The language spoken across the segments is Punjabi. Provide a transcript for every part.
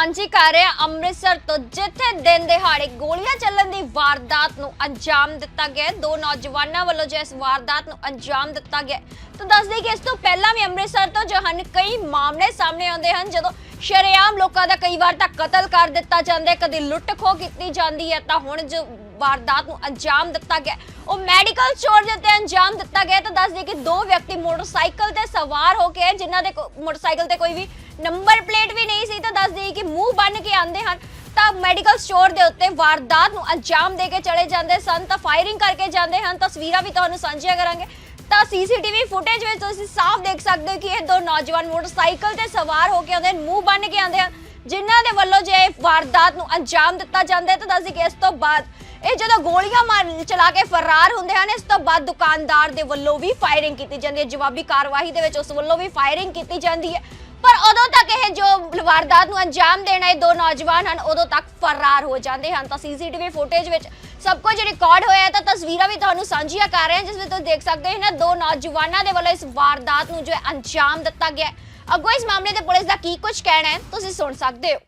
ਸਾਂਝੀ ਕਰ ਰਹੇ ਹਾਂ ਅੰਮ੍ਰਿਤਸਰ ਤੋਂ, ਜਿੱਥੇ ਦਿਨ ਦਿਹਾੜੇ ਗੋਲੀਆਂ ਚੱਲਣ ਦੀ ਵਾਰਦਾਤ ਨੂੰ ਅੰਜਾਮ ਦਿੱਤਾ ਗਿਆ ਦੋ ਨੌਜਵਾਨਾਂ ਵੱਲੋਂ ਜੋ ਵਾਰਦਾਤ ਨੂੰ ਅੰਜਾਮ ਦਿੱਤਾ ਗਿਆ ਤਾਂ ਦੱਸ ਦਈਏ ਕਿ ਇਸ ਤੋਂ ਪਹਿਲਾਂ ਵੀ ਅੰਮ੍ਰਿਤਸਰ ਤੋਂ ਜੋ ਕਈ ਮਾਮਲੇ ਸਾਹਮਣੇ ਆਉਂਦੇ ਹਨ, ਜਦੋਂ ਸ਼ਰੇਆਮ ਲੋਕਾਂ ਦਾ ਕਈ ਵਾਰ ਤਾਂ ਕਤਲ ਕਰ ਦਿੱਤਾ ਜਾਂਦਾ ਹੈ, ਕਦੇ ਲੁੱਟ ਖੋਹ ਕੀਤੀ ਜਾਂਦੀ ਹੈ, ਤਾਂ ਹੁਣ ਜੋ ਵਾਰਦਾਤ ਨੂੰ ਅੰਜਾਮ ਦਿੱਤਾ ਗਿਆ ਉਹ ਮੈਡੀਕਲ ਸਟੋਰ ਦੇ ਉੱਤੇ ਅੰਜਾਮ ਦਿੱਤਾ ਗਿਆ ਤਾਂ ਦੱਸ ਦਈਏ ਕਿ ਦੋ ਵਿਅਕਤੀ ਮੋਟਰਸਾਈਕਲ ਤੇ ਸਵਾਰ ਹੋ ਕੇ ਜਿਨ੍ਹਾਂ ਦੇ ਮੋਟਰਸਾਈਕਲ ਤੇ ਕੋਈ ਵੀ ਨੰਬਰ ਪਲੇਟ ਵੀ ਨਹੀਂ ਸੀ ਤਾਂ ਦੱਸ ਦਈਏ ਕਿ ਮੂੰਹ ਬੰਨ ਕੇ ਆਉਂਦੇ ਹਨ। ਤਾਂ ਮੈਡੀਕਲ ਸਟੋਰ ਦੇ ਉੱਤੇ ਵਾਰਦਾਤ ਨੂੰ ਅੰਜਾਮ ਦੇ ਕੇ ਚਲੇ ਜਾਂਦੇ ਸਨ ਤਾਂ ਫਾਇਰਿੰਗ ਕਰਕੇ ਜਾਂਦੇ ਹਨ। ਤਸਵੀਰਾਂ ਵੀ ਤੁਹਾਨੂੰ ਸਾਂਝੀਆਂ ਕਰਾਂਗੇ। ਤਾਂ ਸੀਸੀਟੀਵੀ ਫੁਟੇਜ ਵਿੱਚ ਤੁਸੀਂ ਸਾਫ਼ ਦੇਖ ਸਕਦੇ ਹੋ ਕਿ ਇਹ ਦੋ ਨੌਜਵਾਨ ਮੋਟਰਸਾਈਕਲ ਤੇ ਸਵਾਰ ਹੋ ਕੇ ਆਉਂਦੇ ਹਨ, ਮੂੰਹ ਬੰਨ ਕੇ ਆਉਂਦੇ ਹਨ, ਜਿਨ੍ਹਾਂ ਦੇ ਵੱਲੋਂ ਜੇ ਵਾਰਦਾਤ ਨੂੰ ਅੰਜਾਮ ਦਿੱਤਾ ਜਾਂਦਾ ਹੈ ਤਾਂ ਦੱਸ ਕਿ ਇਸ ਤੋਂ ਬਾਅਦ ਇਹ ਜਦੋਂ ਗੋਲੀਆਂ ਮਾਰ ਚਲਾ ਕੇ ਫਰਾਰ ਹੁੰਦੇ ਹਨ, ਇਸ ਤੋਂ ਬਾਅਦ ਦੁਕਾਨਦਾਰ ਦੇ ਵੱਲੋਂ ਵੀ ਫਾਇਰਿੰਗ ਕੀਤੀ ਜਾਂਦੀ ਹੈ। ਜਵਾਬੀ ਕਾਰਵਾਈ ਦੇ ਵਿੱਚ ਉਸ ਵੱਲੋਂ ਵੀ ਫਾਇਰਿੰਗ ਕੀਤੀ ਜਾਂਦੀ ਹੈ। ਪਰ ਉਦੋਂ ਤੱਕ ਇਹ ਜੋ ਵਾਰਦਾਤ ਨੂੰ ਅੰਜਾਮ ਦੇਣ ਆਏ ਦੋ ਨੌਜਵਾਨ ਹਨ ਉਦੋਂ ਤੱਕ ਫਰਾਰ ਹੋ ਜਾਂਦੇ ਹਨ। ਤਾਂ ਸੀਸੀਟੀਵੀ ਫੁਟੇਜ ਵਿੱਚ ਸਭ ਕੁਝ ਰਿਕਾਰਡ ਹੋਇਆ ਹੈ। ਤਾਂ ਤਸਵੀਰਾਂ ਵੀ ਤੁਹਾਨੂੰ ਸਾਂਝੀਆਂ ਕਰ ਰਹੇ ਹਾਂ ਜਿਸ ਵਿੱਚ ਤੁਸੀਂ ਦੇਖ ਸਕਦੇ ਹੋ ਇਹਨਾਂ ਦੋ ਨੌਜਵਾਨਾਂ ਦੇ ਵੱਲੋਂ ਇਸ ਵਾਰਦਾਤ ਨੂੰ ਜੋ ਹੈ ਅੰਜਾਮ ਦਿੱਤਾ ਗਿਆ ਹੈ। ਅੱਗੋਂ ਇਸ ਮਾਮਲੇ ਤੇ ਪੁਲਿਸ ਦਾ ਕੀ ਕੁਝ ਕਹਿਣਾ ਹੈ ਤੁਸੀਂ ਸੁਣ ਸਕਦੇ ਹੋ।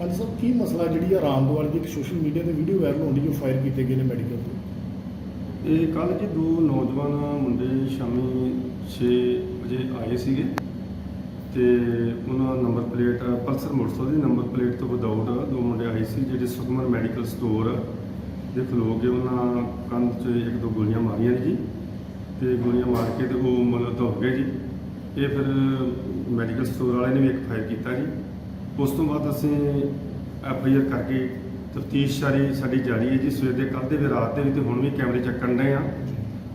ਹਾਂਜੀ ਸਰ ਕੀ ਮਸਲਾ ਜਿਹੜੀ ਆ ਰਾਮਦਵਾਲ ਦੀ ਇੱਕ ਸੋਸ਼ਲ ਮੀਡੀਆ ਤੇ ਵੀਡੀਓ ਵਾਇਰਲ ਹੋਣ ਦੀ ਜੋ ਫਾਇਰ ਕੀਤੇ ਗਏ ਨੇ ਮੈਡੀਕਲ ਤੋਂ? ਇਹ ਕੱਲ ਜੀ ਦੋ ਨੌਜਵਾਨ ਮੁੰਡੇ ਸ਼ਾਮੀ 6 ਵਜੇ ਆਏ ਸੀਗੇ। ਤੇ ਉਹਨਾਂ ਨੰਬਰ ਪਲੇਟ ਪਲਸਰ ਮੋਟਰਸਾਈਕਲ ਦੀ ਨੰਬਰ ਪਲੇਟ ਤੋਂ ਵਿਦਆਊਟ ਦੋ ਮੁੰਡੇ ਆਏ ਸੀ ਜਿਹੜੇ ਸੁਖਮਨ ਮੈਡੀਕਲ ਸਟੋਰ ਦੇ ਖਲੋ ਕੇ ਉਹਨਾਂ ਕੰਧ 'ਚ ਇੱਕ ਦੋ ਗੋਲੀਆਂ ਮਾਰੀਆਂ ਨੇ ਜੀ, ਤੇ ਗੋਲੀਆਂ ਮਾਰ ਕੇ ਤੇ ਉਹ ਮਤਲਬ ਦੌੜ ਗਏ ਜੀ। ਇਹ ਫਿਰ ਮੈਡੀਕਲ ਸਟੋਰ ਵਾਲੇ ਨੇ ਵੀ ਇੱਕ ਫਾਇਰ ਕੀਤਾ ਜੀ। ਉਸ ਤੋਂ ਬਾਅਦ ਅਸੀਂ ਐਫ ਆਈ ਆਰ ਕਰਕੇ ਤਫਤੀਸ਼ ਸਾਰੀ ਸਾਡੀ ਜਾਰੀ ਹੈ ਜੀ। ਸਵੇਰ ਦੇ, ਕੱਲ੍ਹ ਦੇ ਵੀ ਰਾਤ ਦੇ ਵੀ ਤੇ ਹੁਣ ਵੀ ਕੈਮਰੇ ਚੱਕਣ ਡਏ ਆ।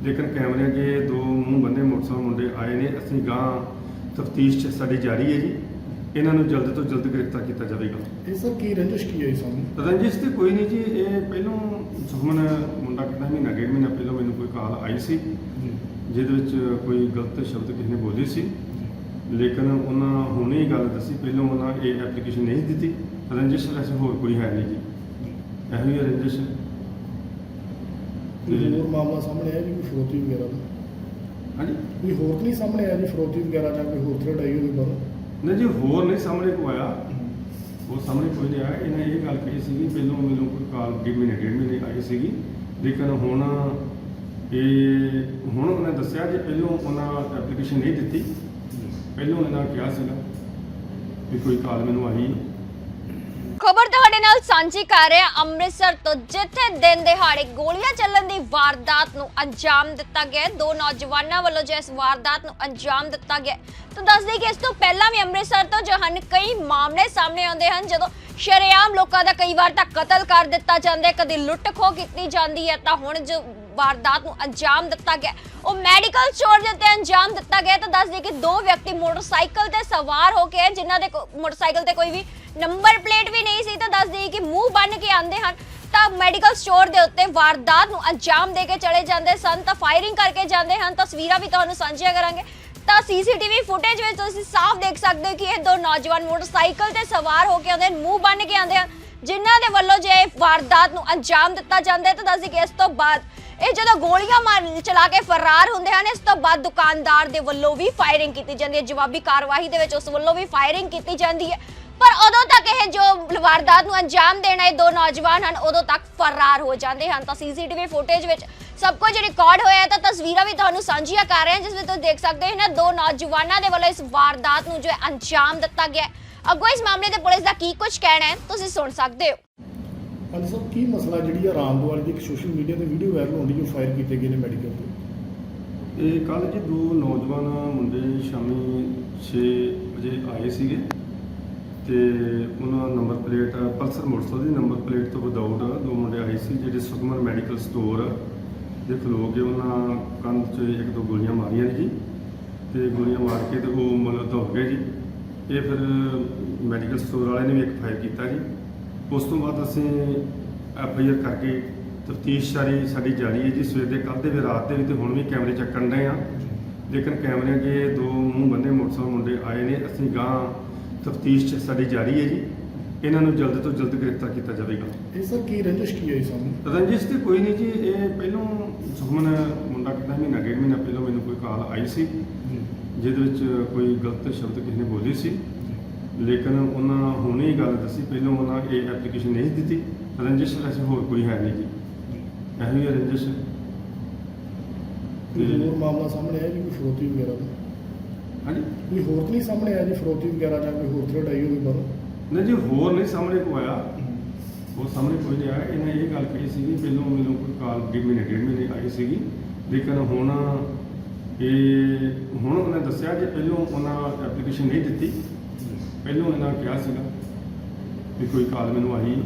ਲੇਕਿਨ ਕੈਮਰਿਆਂ 'ਚ ਦੋ ਮੂੰਹ ਬੰਦੇ ਮੋਟਰਸਾਈਕਲ ਮੁੰਡੇ ਆਏ ਨੇ, ਅਸੀਂ ਗਾਂ ਤਫਤੀਸ਼ ਸਾਡੀ ਜਾਰੀ ਹੈ ਜੀ। ਇਹਨਾਂ ਨੂੰ ਜਲਦ ਤੋਂ ਜਲਦ ਗ੍ਰਿਫਤਾਰ ਕੀਤਾ ਜਾਵੇਗਾ। ਇਹ ਸਰ ਕੀ ਰੰਜਿਸ਼ ਕੀ ਹੈ ਸਾਨੂੰ ਰੰਜਿਸ਼ ਤੇ ਕੋਈ ਨਹੀਂ ਜੀ ਇਹ ਪਹਿਲੋਂ ਸੁਖਮਨ ਮੁੰਡਾ ਕਿੰਨਾ ਮਹੀਨਾ ਡੇਢ ਮਹੀਨਾ ਪਹਿਲਾਂ ਮੈਨੂੰ ਕੋਈ ਕਾਲ ਆਈ ਸੀ। ਜਿਹਦੇ ਵਿੱਚ ਕੋਈ ਗਲਤ ਸ਼ਬਦ ਕਿਸੇ ਨੇ ਬੋਲੇ ਸੀ। ਲੇਕਿਨ ਉਹਨਾਂ ਹੁਣੇ ਹੀ ਗੱਲ ਦੱਸੀ ਪਹਿਲਾਂ ਉਹਨਾਂ ਇਹ ਐਪਲੀਕੇਸ਼ਨ ਨਹੀਂ ਦਿੱਤੀ। ਰੰਜਿਸ਼ ਵੈਸੇ ਹੋਰ ਕੋਈ ਹੈ ਨਹੀਂ ਜੀ। ਇਹੋ ਹੀ ਹੈ ਰੰਜਿਸ਼। ਕੋਈ ਹੋਰ ਮਾਮਲਾ ਸਾਹਮਣੇ ਆਇਆ ਜੀ ਕੋਈ ਫਰੋਤੀ ਵਗੈਰਾ ਦਾ? ਹਾਂਜੀ? ਕੋਈ ਹੋਰ ਤਾਂ ਨਹੀਂ ਸਾਹਮਣੇ ਆਇਆ ਜੀ ਫਰੋਤੀ ਵਗੈਰਾ ਜਾਂ ਕੋਈ ਹੋਰ ਥਰਡ ਆਈ ਹੋਵੇ ਬਾਹਰੋਂ? ਨਹੀਂ ਜੀ ਹੋਰ ਨਹੀਂ ਸਾਹਮਣੇ ਕੋਈ ਆਇਆ। ਉਹ ਸਾਹਮਣੇ ਕੋਈ ਨਹੀਂ ਆਇਆ। ਇਹਨਾਂ ਇਹ ਗੱਲ ਕਹੀ ਸੀਗੀ ਪਹਿਲਾਂ ਮੈਨੂੰ ਕੋਈ ਕਾਲ ਡੇਢ ਮਹੀਨੇ ਡੇਢ ਮਹੀਨੇ ਆਈ ਸੀਗੀ। ਲੇਕਿਨ ਹੁਣ ਇਹ ਹੁਣ ਉਹਨੇ ਦੱਸਿਆ ਕਿ ਪਹਿਲਾਂ ਉਹਨਾਂ ਐਪਲੀਕੇਸ਼ਨ ਨਹੀਂ ਦਿੱਤੀ ਪਹਿਲਾਂ ਇਹਨਾਂ ਕਿਹਾ ਸੀਗਾ ਵੀ ਕੋਈ ਕਾਲ ਮੈਨੂੰ ਆਈ। ਖਬਰ ਤੁਹਾਡੇ ਨਾਲ ਸਾਂਝੀ ਕਰ ਰਹੇ ਹਾਂ ਅੰਮ੍ਰਿਤਸਰ ਤੋਂ ਜਿੱਥੇ ਦਿਨ ਦਿਹਾੜੇ ਗੋਲੀਆਂ ਚੱਲਣ ਦੀ ਵਾਰਦਾਤ ਨੂੰ ਅੰਜਾਮ ਦਿੱਤਾ ਗਿਆ ਹੈ। ਦੋ ਨੌਜਵਾਨਾਂ ਵੱਲੋਂ ਜੋ ਇਸ ਵਾਰਦਾਤ ਨੂੰ ਅੰਜਾਮ ਦਿੱਤਾ ਗਿਆ ਹੈ। ਤਾਂ ਦੱਸ ਦਈਏ ਕਿ ਇਸ ਤੋਂ ਪਹਿਲਾਂ ਵੀ ਅੰਮ੍ਰਿਤਸਰ ਤੋਂ ਜੋ ਹਨ ਕਈ ਮਾਮਲੇ ਸਾਹਮਣੇ ਆਉਂਦੇ ਹਨ ਜਦੋਂ ਸ਼ਰੇਆਮ ਲੋਕਾਂ ਦਾ ਕਈ ਵਾਰ ਤਾਂ ਕਤਲ ਕਰ ਦਿੱਤਾ ਜਾਂਦਾ ਹੈ ਕਦੇ ਲੁੱਟ ਖੋਹ ਕੀਤੀ ਜਾਂਦੀ ਹੈ ਤਾਂ ਹੁਣ ਜੋ ਵਾਰਦਾਤ ਨੂੰ ਅੰਜਾਮ ਦਿੱਤਾ ਗਿਆ ਹੈ, ਉਹ ਮੈਡੀਕਲ ਸਟੋਰ ਦੇ ਉੱਤੇ ਅੰਜਾਮ ਦਿੱਤਾ ਗਿਆ ਹੈ। ਤਾਂ ਦੱਸ ਦਈਏ ਕਿ ਦੋ ਵਿਅਕਤੀ ਮੋਟਰਸਾਈਕਲ ਤੇ ਸਵਾਰ ਹੋ ਕੇ ਜਿਨ੍ਹਾਂ ਦੇ ਕੋ- ਮੋਟਰਸਾਈਕਲ ਤੇ ਕੋਈ ਵੀ ਨੰਬਰ ਪਲੇਟ ਵੀ ਨਹੀਂ ਸੀ ਤਾਂ ਦੱਸ ਦਈਏ ਕਿ ਮੂੰਹ ਬੰਨ ਕੇ ਆਉਂਦੇ ਹਨ। ਤਾਂ ਮੈਡੀਕਲ ਸਟੋਰ ਦੇ ਉੱਤੇ ਵਾਰਦਾਤ ਨੂੰ ਅੰਜਾਮ ਦੇ ਕੇ ਚਲੇ ਜਾਂਦੇ ਸਨ ਤਾਂ ਫਾਇਰਿੰਗ ਕਰਕੇ ਜਾਂਦੇ ਹਨ। ਤਸਵੀਰਾਂ ਵੀ ਤੁਹਾਨੂੰ ਸਾਂਝੀਆਂ ਕਰਾਂਗੇ। ਤਾਂ ਸੀਸੀਟੀਵੀ ਫੁਟੇਜ ਵਿੱਚ ਤੁਸੀਂ ਸਾਫ਼ ਦੇਖ ਸਕਦੇ ਹੋ ਕਿ ਇਹ ਦੋ ਨੌਜਵਾਨ ਮੋਟਰਸਾਈਕਲ ਤੇ ਸਵਾਰ ਹੋ ਕੇ ਆਉਂਦੇ ਹਨ ਮੂੰਹ ਬੰਨ ਕੇ ਆਉਂਦੇ ਹਨ। ਜਿਨ੍ਹਾਂ ਦੇ ਵੱਲੋਂ ਜੇ ਵਾਰਦਾਤ ਨੂੰ ਅੰਜਾਮ ਦਿੱਤਾ ਜਾਂਦਾ ਹੈ ਤਾਂ ਦੱਸ ਕਿ ਇਸ ਤੋਂ ਬਾਅਦ ਇਹ ਜਦੋਂ ਗੋਲੀਆਂ ਮਾਰ ਚਲਾ ਕੇ ਫਰਾਰ ਹੁੰਦੇ ਹਨ, ਇਸ ਤੋਂ ਬਾਅਦ ਦੁਕਾਨਦਾਰ ਦੇ ਵੱਲੋਂ ਵੀ ਫਾਇਰਿੰਗ ਕੀਤੀ ਜਾਂਦੀ ਹੈ। ਜਵਾਬੀ ਕਾਰਵਾਈ ਦੇ ਵਿੱਚ ਉਸ ਵੱਲੋਂ ਵੀ ਫਾਇਰਿੰਗ ਕੀਤੀ ਜਾਂਦੀ ਹੈ। ਪਰ ਉਦੋਂ ਤੱਕ ਇਹ ਜੋ ਵਾਰਦਾਤ ਨੂੰ ਅੰਜਾਮ ਦੇਣ ਆਏ ਦੋ ਨੌਜਵਾਨ ਹਨ ਉਦੋਂ ਤੱਕ ਫਰਾਰ ਹੋ ਜਾਂਦੇ ਹਨ। ਤਾਂ ਸੀਸੀਟੀਵੀ ਫੁਟੇਜ ਵਿੱਚ ਸਭ ਕੁਝ ਰਿਕਾਰਡ ਹੋਇਆ ਹੈ। ਤਾਂ ਤਸਵੀਰਾਂ ਵੀ ਤੁਹਾਨੂੰ ਸਾਂਝੀਆਂ ਕਰ ਰਹੇ ਹਾਂ ਜਿਸ ਵਿੱਚ ਤੁਸੀਂ ਦੇਖ ਸਕਦੇ ਹੋ ਇਹਨਾਂ ਦੋ ਨੌਜਵਾਨਾਂ ਦੇ ਵੱਲੋਂ ਇਸ ਵਾਰਦਾਤ ਨੂੰ ਜੋ ਅੰਜਾਮ ਦਿੱਤਾ ਗਿਆ ਹੈ। ਅੱਗੋਂ ਇਸ ਮਾਮਲੇ ਤੇ ਪੁਲਿਸ ਦਾ ਕੀ ਕੁਝ ਕਹਿਣਾ ਹੈ ਤੁਸੀਂ ਸੁਣ ਸਕਦੇ ਹੋ। ਹਾਂਜੀ ਸਰ ਕੀ ਮਸਲਾ ਜਿਹੜੀ ਆ ਰਾਮਦਵਾਲ ਦੀ ਇੱਕ ਸੋਸ਼ਲ ਮੀਡੀਆ ਤੇ ਵੀਡੀਓ ਵਾਇਰਲ ਹੋਣ ਦੀ ਜੋ ਫਾਇਰ ਕੀਤੇ ਗਏ ਨੇ ਮੈਡੀਕਲ ਤੋਂ? ਇਹ ਕੱਲ ਜੀ ਦੋ ਨੌਜਵਾਨ ਮੁੰਡੇ ਸ਼ਾਮੀ 6 ਵਜੇ ਆਏ ਸੀਗੇ। ਤੇ ਉਹਨਾਂ ਨੰਬਰ ਪਲੇਟ ਪਲਸਰ ਮੋਟਰਸਾਈਕਲ ਦੀ ਨੰਬਰ ਪਲੇਟ ਤੋਂ ਵਿਦਆਊਟ ਦੋ ਮੁੰਡੇ ਆਏ ਸੀ ਜਿਹੜੇ ਸੁਖਮਨ ਮੈਡੀਕਲ ਸਟੋਰ ਦੇ ਖਲੋ ਕੇ ਉਹਨਾਂ ਕੰਧ 'ਚ ਇੱਕ ਦੋ ਗੋਲੀਆਂ ਮਾਰੀਆਂ ਨੇ ਜੀ। ਤੇ ਗੋਲੀਆਂ ਮਾਰ ਕੇ ਤੇ ਉਹ ਮਤਲਬ ਦੌੜ ਗਏ ਜੀ। ਇਹ ਫਿਰ ਮੈਡੀਕਲ ਸਟੋਰ ਵਾਲੇ ਨੇ ਵੀ ਇੱਕ ਫਾਇਰ ਕੀਤਾ ਜੀ। ਉਸ ਤੋਂ ਬਾਅਦ ਅਸੀਂ ਐਫ ਆਈ ਆਰ ਕਰਕੇ ਤਫਤੀਸ਼ ਸਾਰੀ ਸਾਡੀ ਜਾਰੀ ਹੈ ਜੀ। ਸਵੇਰ ਦੇ ਕੱਲ੍ਹ ਦੇ ਵੀ, ਰਾਤ ਦੇ ਵੀ ਤੇ ਹੁਣ ਵੀ ਕੈਮਰੇ ਚੱਕਣ ਡਏ ਆ। ਲੇਕਿਨ ਕੈਮਰਿਆਂ 'ਚ ਦੋ ਮੂੰਹ ਬੰਨੇ ਮੋਟਰਸਾਈਕਲ ਮੁੰਡੇ ਆਏ ਨੇ। ਅਸੀਂ ਗਾਂ ਤਫਤੀਸ਼ ਸਾਡੀ ਜਾਰੀ ਹੈ ਜੀ। ਇਹਨਾਂ ਨੂੰ ਜਲਦ ਤੋਂ ਜਲਦ ਗ੍ਰਿਫਤਾਰ ਕੀਤਾ ਜਾਵੇਗਾ। ਇਹ ਸਰ ਕੀ ਰੰਜਿਸ਼ ਕੀ ਹੈ ਸਾਨੂੰ? ਰੰਜਿਸ਼ ਤੇ ਕੋਈ ਨਹੀਂ ਜੀ ਇਹ ਪਹਿਲੋਂ ਸੁਖਮਨ ਮੁੰਡਾ ਕਿੰਨਾ ਮਹੀਨਾ ਡੇਢ ਮਹੀਨਾ ਪਹਿਲਾਂ ਮੈਨੂੰ ਕੋਈ ਕਾਲ ਆਈ ਸੀ। ਜਿਹਦੇ ਵਿੱਚ ਕੋਈ ਗਲਤ ਸ਼ਬਦ ਕਿਸੇ ਨੇ ਬੋਲੇ ਸੀ। ਲੇਕਿਨ ਉਹਨਾਂ ਹੁਣੇ ਹੀ ਗੱਲ ਦੱਸੀ ਪਹਿਲਾਂ ਉਹਨਾਂ ਇਹ ਐਪਲੀਕੇਸ਼ਨ ਨਹੀਂ ਦਿੱਤੀ। ਰੰਜਿਸ਼ ਵੈਸੇ ਹੋਰ ਕੋਈ ਹੈ ਨਹੀਂ ਜੀ। ਇਹੋ ਹੀ ਰੰਜਿਸ਼। ਤੇ- ਹੋਰ ਮਾਮਲਾ ਸਾਹਮਣੇ ਆਇਆ ਜੀ ਕੋਈ ਫਰੋਤੀ ਵਗੈਰਾ? ਦਾ ਹਾਂਜੀ? ਕੋਈ ਹੋਰ ਤਾਂ ਨਹੀਂ ਸਾਹਮਣੇ ਆਇਆ ਜੀ ਫਰੋਤੀ ਵਗੈਰਾ ਜਾਂ ਕੋਈ ਹੋਰ ਥ੍ਰੈਡ ਆਈ ਹੋਵੇ ਬਾਹਰੋਂ? ਨਹੀਂ ਜੀ ਹੋਰ ਨਹੀਂ ਸਾਹਮਣੇ ਕੋ ਆਇਆ। ਉਹ ਸਾਹਮਣੇ ਕੋਈ ਨਹੀਂ ਆਇਆ। ਇਹਨੇ ਇਹ ਗੱਲ ਕਹੀ ਸੀਗੀ ਪਹਿਲਾਂ ਮੈਨੂੰ ਕੋਈ ਕਾਲ ਡੇਢ ਮਹੀਨੇ ਡੇਢ ਮਹੀਨੇ ਆਈ ਸੀਗੀ। ਲੇਕਿਨ ਹੁਣ ਇਹ ਹੁਣ ਉਹਨੇ ਦੱਸਿਆ ਕਿ ਪਹਿਲਾਂ ਉਹਨਾਂ ਐਪਲੀਕੇਸ਼ਨ ਨਹੀਂ ਦਿੱਤੀ ਪਹਿਲਾਂ ਇਹਨਾਂ ਕਿਹਾ ਸੀਗਾ ਵੀ ਕੋਈ ਕਾਲ ਮੈਨੂੰ ਆਈ।